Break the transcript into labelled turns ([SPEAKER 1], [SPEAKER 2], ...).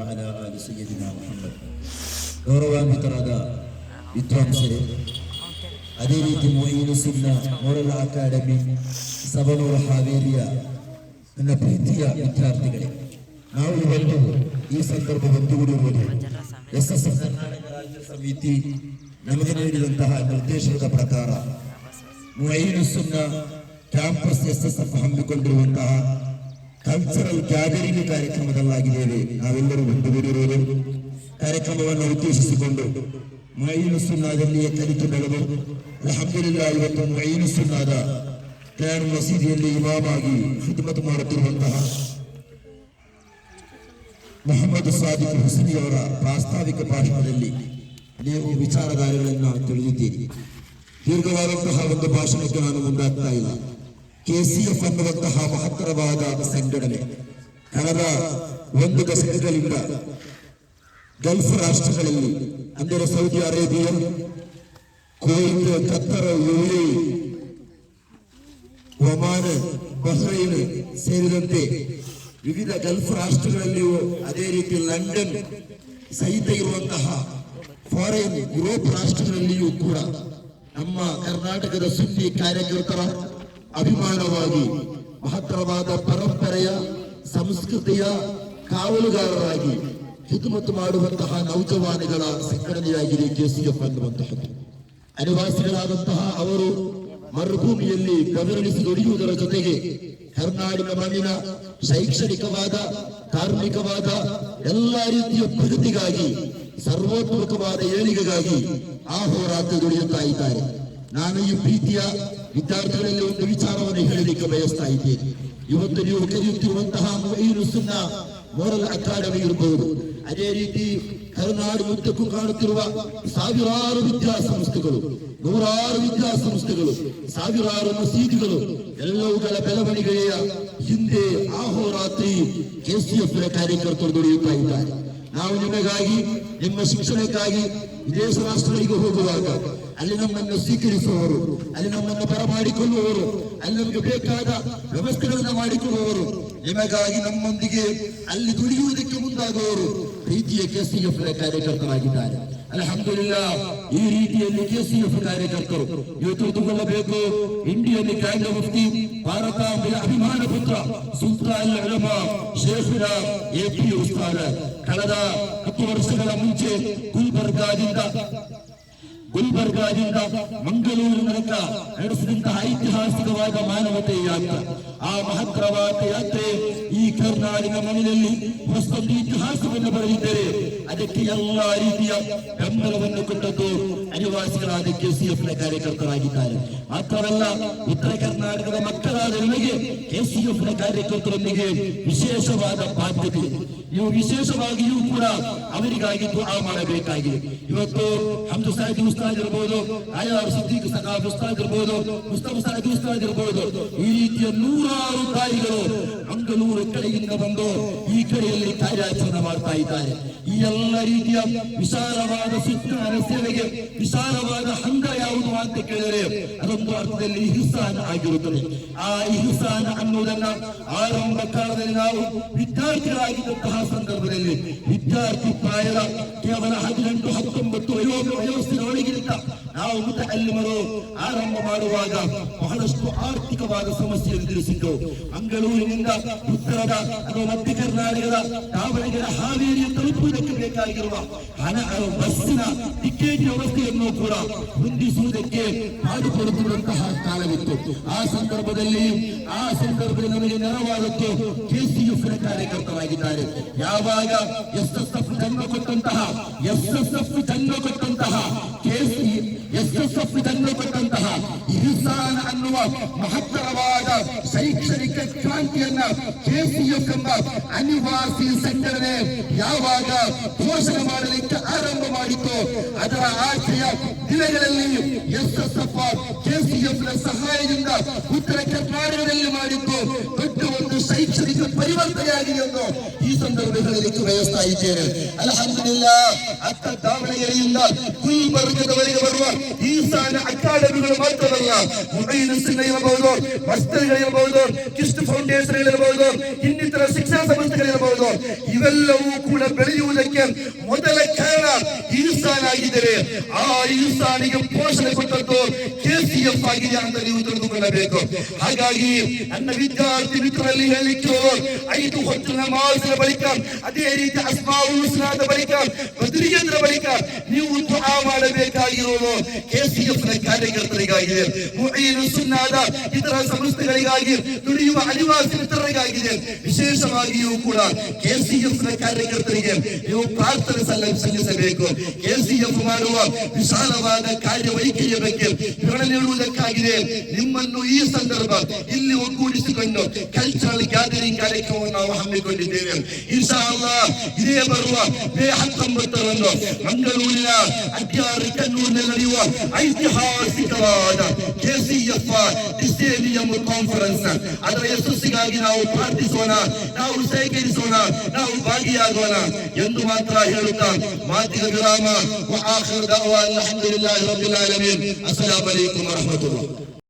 [SPEAKER 1] وعلى آل سيدنا محمد ಗೌರವಾನ್ವಿತರಾದ ವಿದ್ವಾಂಸರೇ ಅದೇ ರೀತಿ ಮೊಯಿನು Sinha moral academy ಸಬನೂರ ಹಾವೇರಿಯ ನನ್ನ ಪ್ರೀತಿಯ ವಿದ್ಯಾರ್ಥಿಗಳೇ ನಾವು ಇವತ್ತು ಈ ಸಂದರ್ಭ ಒಂದುಗೂಡಿರುವುದು ಎಸ್ ಎಸ್ ಎಫ್ ಕರ್ನಾಟಕ ರಾಜ್ಯ ಸಮಿತಿ ನಮಗೆ ನೀಡಿದಂತಹ ನಿರ್ದೇಶನದ ಪ್ರಕಾರ Moinu Sunna campus S S F ಹಮ್ಮಿಕೊಂಡಿರುವಂತಹ cultural gathering ಕಾರ್ಯಕ್ರಮದಲ್ಲಾಗಿದ್ದೇವೆ. ನಾವೆಲ್ಲರೂ ಒಂದುಗೂಡಿರುವುದು ಕಾರ್ಯಕ್ರಮವನ್ನು ಉದ್ದೇಶಿಸಿಕೊಂಡು ಮೈನು ಸುನ್ನಾದಲ್ಲಿಯೇ ಕಲಿತು ಬೆಳೆದು, ಅಲ್ಹಮ್ದುಲಿಲ್ಲಾ, ಇವತ್ತು ಮೈನು ಸುನ್ನಾದ ಗ್ರ್ಯಾಂಡ್ ಮಸೀದಿಯಲ್ಲಿ ಇಮಾಮಾಗಿ ಖಿದ್ಮತ್ ಮಾಡುತ್ತಿರುವಂತಹ ಮೊಹಮ್ಮದ್ ಸಾದಿಕ್ ಅವರ ಪ್ರಾಸ್ತಾವಿಕ ಭಾಷಣದಲ್ಲಿ ನೀವು ವಿಚಾರಧಾರೆಗಳನ್ನು ತಿಳಿದಿದ್ದೀರಿ. ದೀರ್ಘವಾದಂತಹ ಒಂದು ಭಾಷಣಕ್ಕೆ ನಾನು ಮುಂದಾಗ್ತಾ ಇಲ್ಲ. ಕೆಸಿಎಫ್ ಅನ್ನುವಂತಹ ಮಹತ್ತರವಾದ ಸಂಘಟನೆ ಕಳೆದ ಒಂದು ದಶಕಗಳಿಂದ ಗಲ್ಫ್ ರಾಷ್ಟ್ರಗಳಲ್ಲಿ, ಅಂದರೆ Saudi Arabia, Kuwait Qatar UAE, Oman, Bahrain ಸೇರಿದಂತೆ ವಿವಿಧ ಗಲ್ಫ್ ರಾಷ್ಟ್ರಗಳಲ್ಲಿಯೂ ಅದೇ ರೀತಿ ಲಂಡನ್ ಸಹಿತ ಇರುವಂತಹ ಫಾರಿನ್ ಯುರೋಪ್ ರಾಷ್ಟ್ರಗಳಲ್ಲಿಯೂ ಕೂಡ ನಮ್ಮ ಕರ್ನಾಟಕದ ಸುದ್ದಿ ಕಾರ್ಯಕರ್ತರ ಅಭಿಮಾನವಾಗಿ, ಮಹತ್ತರವಾದ ಪರಂಪರೆಯ, ಸಂಸ್ಕೃತಿಯ ಕಾವಲುಗಾರರಾಗಿ ಹಿತಮತ್ತು ಮಾಡುವಂತಹ ನೌಜವಾನಿಗಳ ಸಂಘಟನೆಯಾಗಿದೆ ಕೆಸಿಎಫ್ ಅನ್ನುವಂತಹದ್ದು. ಅನಿವಾಸಿಗಳಾದಂತಹ ಅವರು ಮರುಭೂಮಿಯಲ್ಲಿ ಬೆವರಳಿಸಿ ದುಡಿಯುವುದರ ಜೊತೆಗೆ ಕರ್ನಾಟಕ ಮಣ್ಣಿನ ಶೈಕ್ಷಣಿಕವಾದ, ಧಾರ್ಮಿಕವಾದ ಎಲ್ಲ ರೀತಿಯ ಪ್ರಗತಿಗಾಗಿ ಸರ್ವೋತ್ಮಕವಾದ ಏಳಿಗೆಗಾಗಿ ಆ ಹೋರಾಟ ದುಡಿಯುತ್ತಾ ಇದ್ದಾರೆ. ನಾನು ಈ ಪ್ರೀತಿಯ ವಿದ್ಯಾರ್ಥಿಗಳಲ್ಲಿ ಒಂದು ವಿಚಾರವನ್ನು ಹೇಳಲಿಕ್ಕೆ ಬಯಸ್ತಾ ಇದ್ದೇನೆ. ಇವತ್ತು ನೀವು ಕರೆಯುತ್ತಿರುವಂತಹ ಮೊಯಿನು ಸುನ್ನ ಮೋರಲ್ ಅಕಾಡೆಮಿ ಇರಬಹುದು ಅದೇ ರೀತಿ ಕರುನಾಡು ಉದ್ದಕ್ಕೂ ಕಾಣುತ್ತಿರುವ ಸಾವಿರಾರು ವಿದ್ಯಾಸಂಸ್ಥೆಗಳು, ನೂರಾರು ವಿದ್ಯಾಸಂಸ್ಥೆಗಳು, ಸಾವಿರಾರು ಮಸೀದಿಗಳು, ಎಲ್ಲವುಗಳ ಬೆಳವಣಿಗೆಯ ಹಿಂದೆ ಆಹೋರಾತ್ರಿ ಕೆಸಿಎಫ್ ಕಾರ್ಯಕರ್ತರು ದುಡಿಯುತ್ತಾ ಇದ್ದಾರೆ. ನಾವು ನಿಮಗಾಗಿ ನಿಮ್ಮ ಶಿಕ್ಷಣಕ್ಕಾಗಿ ವಿದೇಶ ರಾಷ್ಟ್ರಗಳಿಗೆ ಹೋಗುವಾಗ ಅಲ್ಲಿ ನಮ್ಮನ್ನು ಸ್ವೀಕರಿಸುವವರು, ಅಲ್ಲಿ ನಮ್ಮನ್ನು ಬರಮಾಡಿಕೊಳ್ಳುವವರು, ಅಲ್ಲಿ ನಮಗೆ ಬೇಕಾದ ವ್ಯವಸ್ಥೆಗಳನ್ನು ಮಾಡಿಕೊಳ್ಳುವವರು ನಿಮಗಾಗಿ ನಮ್ಮೊಂದಿಗೆ ಅಲ್ಲಿ ದುಡಿಯುವುದಕ್ಕೆ ಮುಂದಾಗುವವರು ಪ್ರೀತಿಯ ಕೆಸಿಎಫ್ ಕಾರ್ಯಕರ್ತರಾಗಿದ್ದಾರೆ. ಅಲ್ಹಮ್ದುಲಿಲ್ಲಾ, ಈ ರೀತಿಯಲ್ಲಿ ಕೆಸಿಎಫ್ ಕಾರ್ಯಕರ್ತರು ನೀವು ತಿಳಿದುಕೊಳ್ಳಬೇಕು ಇಂಡಿಯನ್ ಗ್ರ್ಯಾಂಡ್ ಮುಫ್ತಿ ಭಾರತ ಅಭಿಮಾನ ಪುತ್ರ, ಸುಲ್ತಾನ್ ಶೇಖುರ ಎ ಪಿ ಉಸ್ತಾನ ಕಳೆದ ಹತ್ತು ವರ್ಷಗಳ ಮುಂಚೆ ಗುಲ್ಬರ್ಗಾದಿಂದ ಗುಲ್ಬರ್ಗಾದಿಂದ ಮಂಗಳೂರು ಮೂಲಕ ನಡೆಸಿದಂತಹ ಐತಿಹಾಸಿಕವಾದ ಮಾನವತೆ ಯಾತ್ರೆ. ಆ ಮಹತ್ತರವಾದ ಯಾತ್ರೆ ಈ ಕರ್ನಾಟಕ ಮಣ್ಣಿನಲ್ಲಿ ಹೊಸದೊಂದು ಇತಿಹಾಸವನ್ನು ಬರೆದಿದ್ದರೆ ಅದಕ್ಕೆ ಎಲ್ಲಾ ರೀತಿಯ ಬೆಂಬಲವನ್ನು ಕೊಟ್ಟದ್ದು ಅನಿವಾಸಿಗಳಾದ ಕೆಸಿಎಫ್ನ ಕಾರ್ಯಕರ್ತರಾಗಿದ್ದಾರೆ ಮಾತ್ರವಲ್ಲ ಉತ್ತರ ಕರ್ನಾಟಕದ ಮಕ್ಕಳಾದ ನಿಮಗೆ ಕೆಸಿಎಫ್ನ ಕಾರ್ಯಕರ್ತರೊಂದಿಗೆ ವಿಶೇಷವಾದ ಬಾಧ್ಯತೆ ಇದೆ. ನೀವು ವಿಶೇಷವಾಗಿಯೂ ಕೂಡ ಅವರಿಗಾಗಿ ದುಆ ಮಾಡಬೇಕಾಗಿದೆ. ಇವತ್ತು ಹಮ್ದು ಸಾಹಿಬ್ ಉಸ್ತಾದ್ ಇರ್ಬೋದು ಆಯಾರ್ ಸಿದ್ದಿಕ್ ಸಕಾಫ್ ಉಸ್ತಾದ್ ಇರ್ಬೋದು ಮುಸ್ತಫ ಸಾಹಿಬ್ ಉಸ್ತಾದ್ ಇರ್ಬೋದು. ಈ ರೀತಿಯ ನೂರಾರು ತಾಯಿಗಳು ಮಂಗಳೂರು ಕಡೆಯಿಂದ ಬಂದು ಈ ಕಡೆಯಲ್ಲಿ ಕಾರ್ಯಾಚರಣೆ ಮಾಡ್ತಾ ಇದ್ದಾರೆ. ಈ ಎಲ್ಲ ರೀತಿಯ ವಿಶಾಲವಾದ ಸುತ್ತಾನ ಸೇವೆಗೆ ವಿಶಾಲವಾದ ಹಂಗ ಯಾವುದು ಅಂತ ಕೇಳಿದರೆ ಅದೊಂದು ಅರ್ಥದಲ್ಲಿ ಇಹ್ಸಾನ ಆಗಿರುತ್ತದೆ. ಆ ಇಹ್ಸಾನ ಅನ್ನುವುದನ್ನ ಆರಂಭ ಕಾಲದಲ್ಲಿ ನಾವು ವಿದ್ಯಾರ್ಥಿಗಳಾಗಿದ್ದಂತಹ ಸಂದರ್ಭದಲ್ಲಿ ವಿದ್ಯಾರ್ಥಿ ಪ್ರಾಯದ ಕೇವಲ ಹದಿನೆಂಟು, ಹತ್ತೊಂಬತ್ತು ವಯೋ ವಯೋಸ್ಥಿರ ಒಳಗಿನಿಂದ ನಾವು ಮುತಅಲ್ಲಿಮರು ಆರಂಭ ಮಾಡುವಾಗ ಬಹಳಷ್ಟು ಆರ್ಥಿಕವಾದ ಸಮಸ್ಯೆ ಎದುರಿಸಿದ್ದು ಮಂಗಳೂರಿನಿಂದ ಉತ್ತರದ ಅಥವಾ ಮಧ್ಯ ಕರ್ನಾಟಕದ ದಾವಣಗೆರೆ, ಹಾವೇರಿಯ ತಲುಪುವುದಕ್ಕೆ ಬೇಕಾಗಿರುವ ಹಣ ಬಸ್ಸಿನ ಟಿಕೆಟ್ ವ್ಯವಸ್ಥೆಯನ್ನು ಕೂಡ ಹೊಂದಿಸುವುದಕ್ಕೆ ಮಾಡಿಕೊಡುತ್ತಿರುವಂತಹ ಕಾಲವಿತ್ತು. ಆ ಸಂದರ್ಭದಲ್ಲಿ ಆ ಸಂದರ್ಭದಲ್ಲಿ ನಮಗೆ ನೆರವಾದದ್ದು ಕೆಸಿಎಫ್ ಕಾರ್ಯಕರ್ತರಾಗಿದ್ದಾರೆ ಯಾವಾಗ ಎಸ್ ಎಸ್ ಎಫ್ ಜನ್ಮ ಕೊಟ್ಟಂತಹ ಎಸ್ ಎಸ್ ಎಫ್ ಜನ್ಮ ಕೊಟ್ಟಂತಹ ಕೆಸಿ ಎಸ್ ಎಸ್ ಎಫ್ ಜನ್ಮ ಕೊಟ್ಟಂತಹ ಇಹ್ಸಾನ್ ಅನ್ನುವ ಮಹತ್ತರವಾದ ಶೈಕ್ಷಣಿಕ ಕ್ರಾಂತಿಯನ್ನ ಕೆಸಿಎಫ್ ಎಂಬ ಅನಿವಾಸಿ ಸಂಘಟನೆ ಯಾವಾಗ ಘೋಷಣೆ ಮಾಡಲಿಕ್ಕೆ ಆರಂಭ ಮಾಡಿತು, ಅದರ ಆಚೆಯ ದಿನಗಳಲ್ಲಿ ಎಸ್ ಎಸ್ ಎಫ್ ಕೆಸಿಎಫ್ನ ಸಹಾಯದಿಂದ ಉತ್ತರ ಕರ್ನಾಟಕದಲ್ಲಿ ಮಾಡಿದ್ದು ದೊಡ್ಡ ಒಂದು ಶೈಕ್ಷಣಿಕ ಪರಿವರ್ತನೆಯಾಗಿದೆ ಎಂದು ಈ ಸಂದರ್ಭದಲ್ಲಿ ಹೇಳಲಿಕ್ಕೆ ಬಯಸ್ತಾ ಇದ್ದೇನೆ ಅಲ್ಹಮ್ದುಲಿಲ್ಲ ಅತ್ತ ದಾವಣಗೆರೆಯಿಂದ ಗುಲ್ಬರ್ಗದವರೆಗೆ ಬರುವ ಈಶಾನ್ಯ ಅಕಾಡೆಮಿಗಳು ಮಾತ್ರವಲ್ಲ ಮುಬೈನ್ ಸಿಂಗ್ ಇರಬಹುದು ಮಸ್ತರ್ಗಳಿರಬಹುದು ಕಿಸ್ಟ್ ಫೌಂಡೇಶನ್ ಇರಬಹುದು ಇನ್ನಿತರ ಶಿಕ್ಷಣ ಸಂಸ್ಥೆಗಳಿರಬಹುದು ಇವೆಲ್ಲವೂ ಕೂಡ ಬೆಳೆಯುವುದಕ್ಕೆ ಮೊದಲ ಕಾರಣ ಈಸಾನ್ ಆಗಿದ್ದರೆ ಆ ಈಸಾನಿಗೆ ಪೋಷಣೆ ಕೊಟ್ಟದ್ದು ಕೆಸಿಎಫ್ ಆಗಿದೆ ಅಂತ ನೀವು ತಿಳಿದುಕೊಳ್ಳಬೇಕು ಹಾಗಾಗಿ ನನ್ನ ವಿದ್ಯಾರ್ಥಿ ಮಿತ್ರರಲ್ಲಿ ಹೇಳಲಿಕ್ಕೆ ಐದು ಹೊತ್ತಿನ ನಮಾಜಿನ ಬಳಿಕ ಅದೇ ರೀತಿ ಅಸ್ಮಾವುಸ್ನಾದ ಬಳಿಕ ಬದ್ರಿಯಂದ್ರ ಬಳಿಕ ನೀವು ದುಆ ಮಾಡಬೇಕಾಗಿರೋದು ಕೆಸಿಎಫ್ನ ಕಾರ್ಯಕರ್ತರಿಗಾಗಿದೆ ಮುഈನು ಸುನ್ನಾದ ಇತರ ಸಂಸ್ಥೆಗಳಿಗಾಗಿ ದುಡಿಯುವ ಅನಿವಾಸಿ ಮಿತ್ರರಿಗಾಗಿದೆ ವಿಶೇಷವಾಗಿಯೂ ಕೂಡ ಕೆಸಿಎಫ್ನ ಕಾರ್ಯಕರ್ತರಿಗೆ ನೀವು ಪ್ರಾರ್ಥನೆ ಸಲ್ಲ ಸಲ್ಲಿಸಬೇಕು ಕೆಸಿಎಫ್ ಮಾಡುವ ವಿಶಾಲವಾದ ಕಾರ್ಯವೈಖರಿಯ ಬಗ್ಗೆ ವಿವರಣೆ ನೀಡುವುದಕ್ಕಾಗಿದೆ ನಿಮ್ಮನ್ನು ಈ ಸಂದರ್ಭ ಇಲ್ಲಿ ಒಗ್ಗೂಡಿಸಿಕೊಂಡು ಕಲ್ಚರಲ್ ಗ್ಯಾದರಿಂಗ್ ಕಾರ್ಯಕ್ರಮವನ್ನು ನಾವು ಹಮ್ಮಿಕೊಂಡಿದ್ದೇವೆ ಇನ್ಶಾ ಅಲ್ಲಾಹ್ ಇದೇ ಬರುವ ಮೇ ಹತ್ತೊಂಬತ್ತರಂದು ಮಂಗಳೂರಿನ ಅಡ್ಯಾರು ಕಣ್ಣೂರಿನಲ್ಲಿ ನಡೆಯುವ ಐತಿಹಾಸಿಕವಾದ ಕೆಸಿಎಫ್ ಡಿಸೇನಿಯಂ ಕಾನ್ಫರೆನ್ಸ್ ಅದರ ಯಶಸ್ಸಿಗಾಗಿ ನಾವು ಪ್ರಾರ್ಥಿಸೋಣ ನಾವು ಸಹಕರಿಸೋಣ ನಾವು ಭಾಗಿಯಾಗೋಣ ಎಂದು ಮಾತ್ರ ಹೇಳುತ್ತಾ ಮಾತಿನ ವಿರಾಮ وآخر دعوانا الحمد لله رب العالمين السلام عليكم ورحمة الله